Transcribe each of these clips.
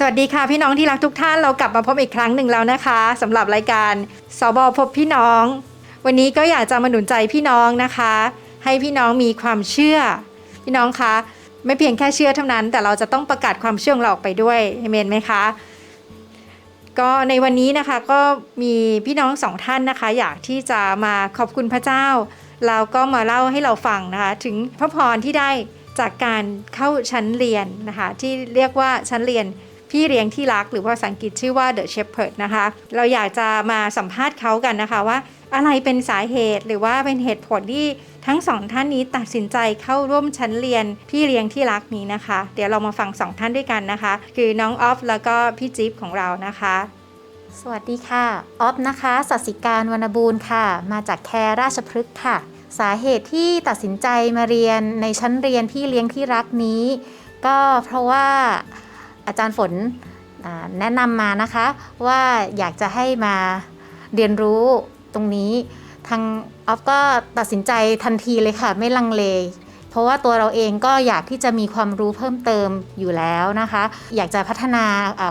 สวัสดีค่ะพี่น้องที่รักทุกท่านเรากลับมาพบอีกครั้งหนึ่งแล้วนะคะสำหรับรายการสบพบพี่น้อง วันนี้ก็อยากจะมาหนุนใจพี่น้องนะคะ ให้พี่น้องมีความเชื่อ พี่น้องคะไม่เพียงแค่เชื่อเท่านั้น แต่เราจะต้องประกาศความเชื่อของเราออกไปด้วยเอเมนไหมคะก็ในวันนี้นะคะก็มีพี่น้องสองท่านนะคะ อยากที่จะมาขอบคุณพระเจ้าแล้วก็มาเล่าให้เราฟังนะคะถึงพระพรที่ได้จากการเข้าชั้นเรียนนะคะที่เรียกว่าชั้นเรียน พี่เลี้ยงที่รักหรือว่าภาษาอังกฤษชื่อว่า The Shepherd นะคะ เราอยากจะมาสัมภาษณ์เขากันนะคะว่าอะไรเป็นสาเหตุหรือว่าเป็นเหตุผลที่ทั้งสองท่านนี้ตัดสินใจเข้าร่วมชั้นเรียนพี่เลี้ยงที่รักนี้นะคะ เดี๋ยวเรามาฟังสองท่านด้วยกันนะคะ คือน้องออฟแล้วก็พี่จิ๊บของเรานะคะ สวัสดีค่ะ ออฟนะคะสัสิการวรรณบูรณ์ค่ะ มาจากแคร์ราชพฤกษ์ค่ะ สาเหตุที่ตัดสินใจมาเรียนในชั้นเรียนพี่เลี้ยงที่รักนี้ ก็เพราะว่า อาจารย์ฝนแนะนำมานะคะว่าอยากจะให้มาเรียนรู้ตรงนี้ ทางออฟก็ตัดสินใจทันทีเลยค่ะ ไม่ลังเล เพราะว่าตัวเราเองก็อยากที่จะมีความรู้เพิ่มเติมอยู่แล้วนะคะ อยากจะพัฒนา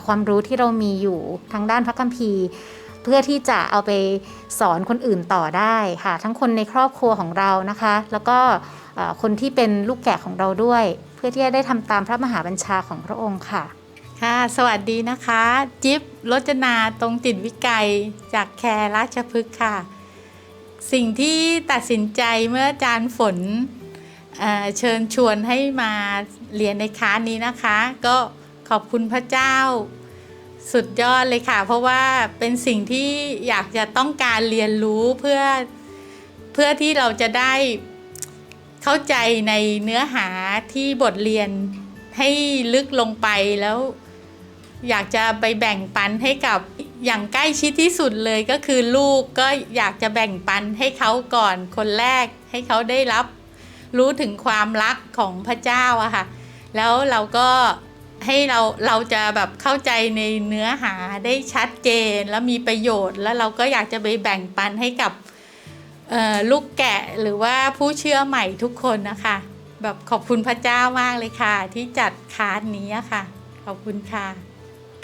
ความรู้ที่เรามีอยู่ทางด้านพระคัมภีร์ เพื่อที่จะเอาไปสอนคนอื่นต่อได้ค่ะ ทั้งคนในครอบครัวของเรานะคะ แล้วก็คนที่เป็นลูกแกะของเราด้วย เพื่อที่จะได้ทำตามพระมหาบัญชาของพระองค์ค่ะ ค่ะสวัสดีนะคะ จิ๊บรจนาตรงจิตวิกัยจากแคร์ราชพฤกษ์ค่ะ สิ่งที่ตัดสินใจเมื่ออาจารย์ฝนเเชิญชวนให้มาเรียนในคลาสนี้นะคะ ก็ขอบคุณพระเจ้าสุดยอดเลยค่ะ เพราะว่าเป็นสิ่งที่อยากจะต้องการเรียนรู้เพื่อเพื่อที่เราจะได้เข้าใจในเนื้อหาที่บทเรียนให้ลึกลงไปแล้ว อยากจะไปแบ่งปันให้กับอย่างใกล้ชิดที่สุดเลยก็คือลูกก็อยากจะแบ่งปันให้เขาก่อนคนแรกให้เขาได้รับรู้ถึงความรักของพระเจ้าอะค่ะ แล้วเราก็ให้เราเราจะแบบเข้าใจในเนื้อหาได้ชัดเจนแล้วมีประโยชน์ แล้วเราก็อยากจะไปแบ่งปันให้กับลูกแกะหรือว่าผู้เชื่อใหม่ทุกคนนะคะ แบบขอบคุณพระเจ้ามากเลยค่ะ ที่จัดคลาสนี้ค่ะ ขอบคุณค่ะ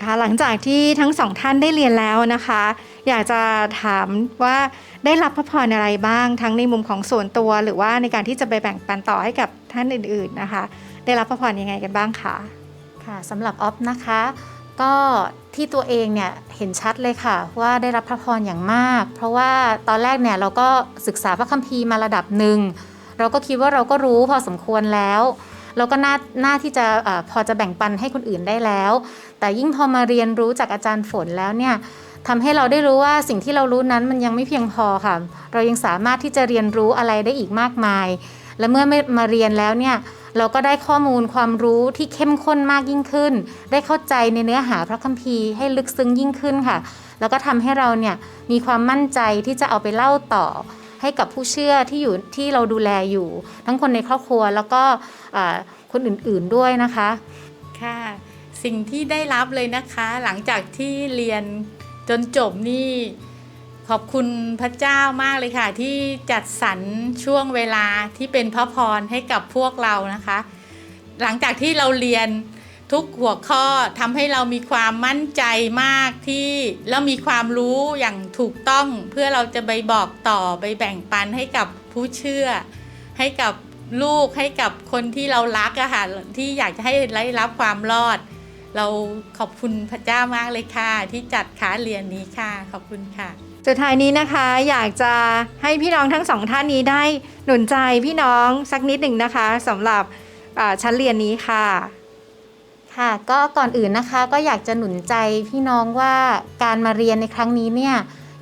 ค่ะหลังจากที่ทั้งสองท่านได้เรียนแล้วนะคะ อยากจะถามว่าได้รับพระพรอะไรบ้าง ทั้งในมุมของส่วนตัว หรือว่าในการที่จะไปแบ่งปันต่อให้กับท่านอื่น ๆนะคะ ได้รับพระพรยังไงกันบ้างคะค่ะสำหรับออฟนะคะ ก็ที่ตัวเองเนี่ยเห็นชัดเลยค่ะ ว่าได้รับพระพรอย่างมาก เพราะว่าตอนแรกเนี่ยเราก็ศึกษาพระคัมภีร์มาระดับหนึ่งเราก็คิดว่าเราก็รู้พอสมควรแล้ว เราก็น่าน่าที่จะอาพอจะแบ่งปันให้คนอื่นได้แล้ว แต่ยิ่งพอมาเรียนรู้จากอาจารย์ฝนแล้วเนี่ยทำให้เราได้รู้ว่าสิ่งที่เรารู้นั้นมันยังไม่เพียงพอค่ะ เรายังสามารถที่จะเรียนรู้อะไรได้อีกมากมาย และเมื่อมมาเรียนแล้วเนี่ยเราก็ได้ข้อมูลความรู้ที่เข้มข้นมากยิ่งขึ้น ได้เข้าใจในเนื้อหาพระคัมภีร์ให้ลึกซึ้งยิ่งขึ้นค่ะ แล้วก็ทำให้เราเนี่ยมีความมั่นใจที่จะเอาไปเล่าต่อ ให้กับผู้เชื่อที่อยู่ที่เราดูแลอยู่ ทั้งคนในครอบครัวแล้วก็คนอื่นๆด้วยนะคะค่ะสิ่งที่ได้รับเลยนะคะ หลังจากที่เรียนจนจบนี่ขอบคุณพระเจ้ามากเลยค่ะ ที่จัดสรรช่วงเวลาที่เป็นพระพรให้กับพวกเรานะคะ หลังจากที่เราเรียน ทุกหัวข้อทำให้เรามีความมั่นใจมากที่แล้วมีความรู้อย่างถูกต้อง เพื่อเราจะไปบอกต่อไปแบ่งปันให้กับผู้เชื่อ ให้กับลูกให้กับคนที่เรารักอะค่ะที่อยากจะให้ได้รับความรอด เราขอบคุณพระเจ้ามากเลยค่ะ ที่จัดค้าเรียนนี้ค่ะ ขอบคุณค่ะ สุดท้ายนี้นะคะอยากจะให้พี่น้องทั้งสองท่านนี้ได้หนุนใจพี่น้องสักนิดหนึ่งนะคะสำหรับชั้นเรียนนี้ค่ะ ค่ะก็ก่อนอื่นนะคะก็อยากจะหนุนใจพี่น้องว่าการมาเรียนในครั้งนี้เนี่ย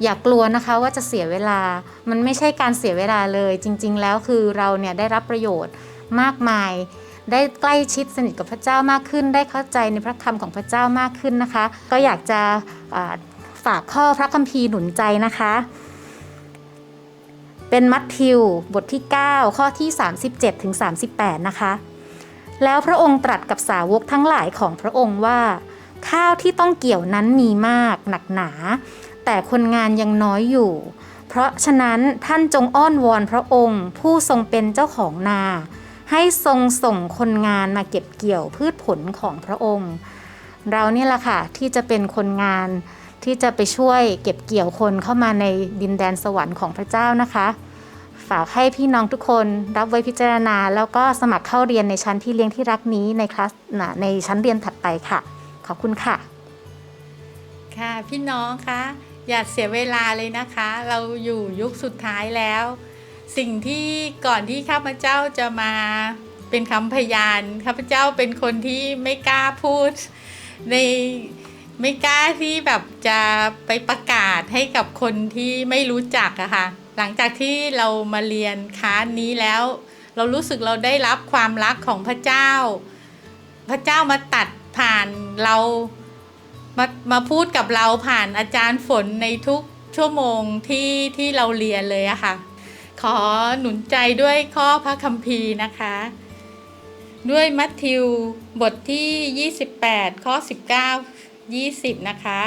อย่ากกลัวนะคะว่าจะเสียเวลา มันไม่ใช่การเสียเวลาเลย จริง ๆ แล้วคือเราเนี่ยได้รับประโยชน์มากมาย ได้ใกล้ชิดสนิทกับพระเจ้ามากขึ้น ได้เข้าใจในพระคำของพระเจ้ามากขึ้นนะคะ ก็อยากจะฝากข้อพระคัมภีร์หนุนใจนะคะ เป็นมัทธิวบทที่ 9 ข้อที่ 37ถึง38 นะคะ แล้วพระองค์ตรัสกับสาวกทั้งหลายของพระองค์ว่า ข้าวที่ต้องเกี่ยวนั้นมีมากหนักหนา แต่คนงานยังน้อยอยู่ เพราะฉะนั้นท่านจงอ้อนวอนพระองค์ ผู้ทรงเป็นเจ้าของนา ให้ทรงส่งคนงานมาเก็บเกี่ยวพืชผลของพระองค์ เราเนี่ยแหละค่ะที่จะเป็นคนงานที่จะไปช่วยเก็บเกี่ยวคนเข้ามาในดินแดนสวรรค์ของพระเจ้านะคะ ฝากให้พี่น้องทุกคนรับไว้พิจารณา แล้วก็สมัครเข้าเรียนในชั้นที่เลี้ยงที่รักนี้ในคลาสนะในชั้นเรียนถัดไปค่ะ ขอบคุณค่ะ ค่ะพี่น้องคะอย่าเสียเวลาเลยนะคะ เราอยู่ยุคสุดท้ายแล้ว สิ่งที่ก่อนที่ข้าพเจ้าจะมาเป็นคำพยานข้าพเจ้าเป็นคนที่ไม่กล้าพูด ในไม่กล้าที่แบบจะไปประกาศให้กับคนที่ไม่รู้จักอะค่ะ หลังจากที่เรามาเรียนคลานี้แล้ว เรารู้สึกเราได้รับความรักของพระเจ้า พระเจ้ามาตัดผ่านเรามามาพูดกับเราผ่านอาจารย์ฝนในทุกชั่วโมงที่ที่เราเรียนเลยอะค่ะ ขอหนุนใจด้วยข้อพระคัมภีร์นะคะ ด้วยมัทธิวบทที่ 28 ข้อ 19 20 นะคะ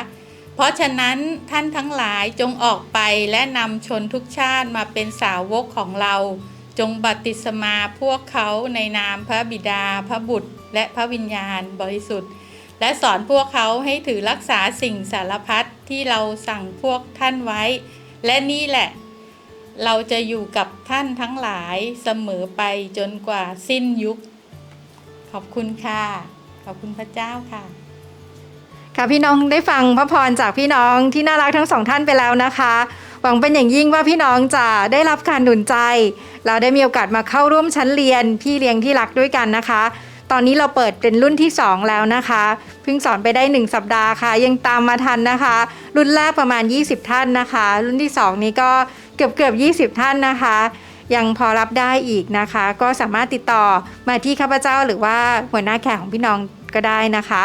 เพราะฉะนั้นท่านทั้งหลายจงออกไปและนำชนทุกชาติมาเป็นสาวกของเรา จงบัติศมาพวกเขาในนามพระบิดา พระบุตร และพระวิญญาณบริสุทธิ์ และสอนพวกเขาให้ถือรักษาสิ่งสารพัดที่เราสั่งพวกท่านไว้ และนี่แหละ เราจะอยู่กับท่านทั้งหลายเสมอไปจนกว่าสิ้นยุค ขอบคุณค่ะ ขอบคุณพระเจ้าค่ะ ค่ะพี่น้องได้ฟังพระพรจากพี่น้องที่น่ารักทั้งสองท่านไปแล้วนะคะ หวังเป็นอย่างยิ่งว่าพี่น้องจะได้รับการหนุนใจ เราได้มีโอกาสมาเข้าร่วมชั้นเรียนพี่เลี้ยงที่รักด้วยกันนะคะ ตอนนี้เราเปิดเป็นรุ่นที่ 2 แล้วนะคะเพิ่งสอนไปได้ 1 สัปดาห์ค่ะ ยังตามมาทันนะคะ รุ่นแรกประมาณ 20 ท่านนะคะ รุ่นที่ 2 นี้ก็เกือบเกือบ20 ท่านนะคะยังพอรับได้อีกนะคะ ก็สามารถติดต่อมาที่ข้าพเจ้าหรือว่าหัวหน้าแขกของพี่น้องก็ได้นะคะ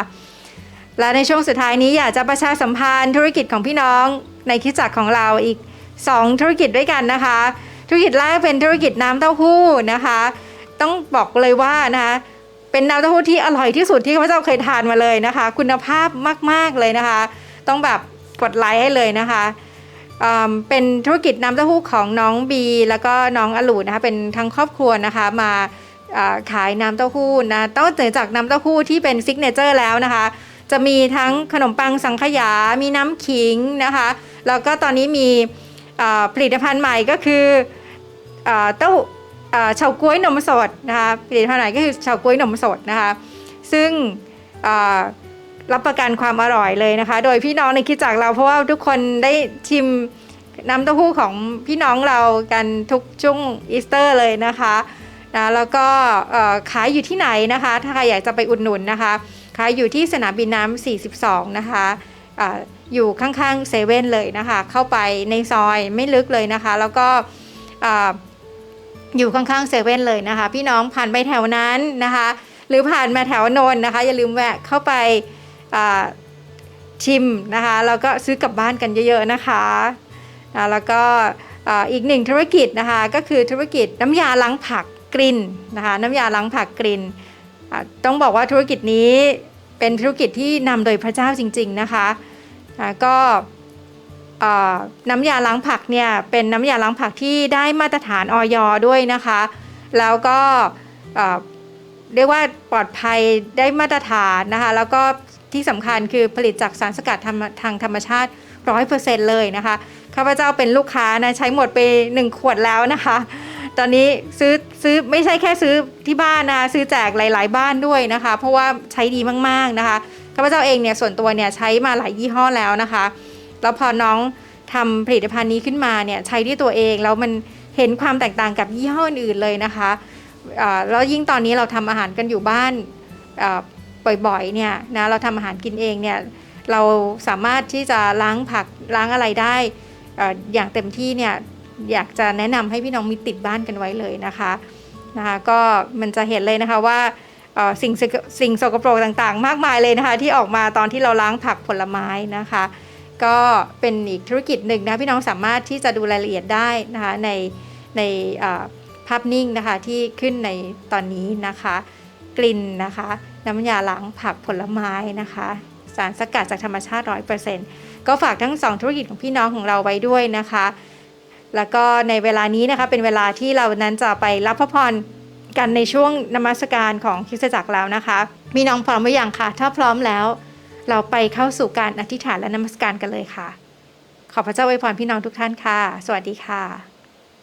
และในช่วงสุดท้ายนี้อยากจะประชาสัมพันธ์ธุรกิจของพี่น้องในคิดจักรของเราอีก 2 ธุรกิจด้วยกันนะคะ ธุรกิจแรกเป็นธุรกิจน้ำเต้าหู้นะคะ ต้องบอกเลยว่านะคะเป็นน้ำเต้าหู้ที่อร่อยที่สุดที่ข้าพเจ้าเคยทานมาเลยนะคะ คุณภาพมากๆเลยนะคะ ต้องแบบกดไลค์ให้เลยนะคะเป็นธุรกิจน้ำเต้าหู้ของน้องบี แล้วก็น้องอลูนะคะเป็นทั้งครอบครัวนะคะมาขายน้ำเต้าหู้นะต้องเนื่อจากน้ำเต้าหู้ที่เป็นซิกเนเจอร์แล้วนะคะ จะมีทั้งขนมปังสังขยา มีน้ำขิงนะคะ แล้วก็ตอนนี้มีผลิตภัณฑ์ใหม่ก็คือเต้าอ่าเฉาก๊วยนมสดนะคะผลิตภัณฑ์ใหม่ก็คือเฉาก๊วยนมสดนะคะ ซึ่งรับประกันความอร่อยเลยนะคะ โดยพี่น้องในคิดจากเราเพราะว่าทุกคนได้ชิมน้ำเต้าหู้ของพี่น้องเรากันทุกช่วงอีสเตอร์เลยนะคะนะแล้วก็ขายอยู่ที่ไหนนะคะ ถ้าใครอยากจะไปอุดหนุนนะคะ ขายอยู่ที่สนามบินน้ำ42 นะคะอยู่ข้างๆเซเว่นเลยนะคะ เข้าไปในซอยไม่ลึกเลยนะคะ แล้วก็ออยู่ข้างๆเซเว่นเลยนะคะ พี่น้องผ่านไปแถวนั้นนะคะ หรือผ่านมาแถวนนนะคะ อย่าลืมแวะเข้าไปชิมนะคะ แล้วก็ซื้อกลับบ้านกันเยอะๆนะคะแล้วก็อีกหนึ่งธุรกิจนะคะ ก็คือธุรกิจน้ำยาล้างผักกลิ่นนะคะ น้ำยาล้างผักกลิ่นต้องบอกว่าธุรกิจนี้ เป็นธุรกิจที่นำโดยพระเจ้าจริง ๆ นะคะะก็น้ำยาล้างผักเนี่ยเป็นน้ำยาล้างผักที่ได้มาตรฐานออยด้วยนะคะ แล้วก็เรียกว่าปลอดภัยได้มาตรฐานนะคะ แล้วก็ที่สำคัญคือผลิตจากสารสกัดทางธรรมชาติร้อยเปอร์เซ็นต์เลยนะคะ ข้าพเจ้าเป็นลูกค้านะใช้หมดไปหนึ่งขวดแล้วนะคะ ตอนนี้ซื้อซื้อไม่ใช่แค่ซื้อที่บ้านนะคะซื้อแจกหลาย ๆ บ้านด้วยนะคะ เพราะว่าใช้ดีมากๆนะคะข้าพเจ้าเองเนี่ยส่วนตัวเนี่ยใช้มาหลายยี่ห้อแล้วนะคะแล้วพอน้องทำผลิตภัณฑ์นี้ขึ้นมาเนี่ยใช้ด้วยตัวเองแล้วมันเห็นความแตกต่างกับยี่ห้ออื่นๆเลยนะคะแล้วยิ่งตอนนี้เราทำอาหารกันอยู่บ้านบ่อยๆเนี่ยนะเราทำอาหารกินเองเนี่ยเราสามารถที่จะล้างผักล้างอะไรได้อย่างเต็มที่เนี่ย อยากจะแนะนำให้พี่น้องมีติดบ้านกันไว้เลยนะคะนะคะ ก็มันจะเห็นเลยนะคะว่าสิ่งสกสิ่งสกปรกต่างๆ มากมายเลยนะคะ ที่ออกมาตอนที่เราล้างผักผลไม้นะคะ ก็เป็นอีกธุรกิจหนึ่งนะพี่น้องสามารถที่จะดูรายละเอียดได้นะคะในในภาพนิ่งนะคะที่ขึ้นในตอนนี้นะคะ กลิ่นนะคะ น้ำยาล้างผักผลไม้นะคะ สารสกัดจากธรรมชาติ 100%ก็ฝากทั้งสองธุรกิจของพี่น้องของเราไว้ด้วยนะคะ แล้วก็ในเวลานี้นะคะเป็นเวลาที่เรานั้นจะไปรับพระพรกันในช่วงนมัสการของคริสตจักรแล้วนะคะ มีน้องพร้อมหรือยังคะถ้าพร้อมแล้ว เราไปเข้าสู่การอธิษฐานและนมัสการกันเลยค่ะ ขอพระเจ้าอวยพรพี่น้องทุกท่านค่ะ สวัสดีค่ะ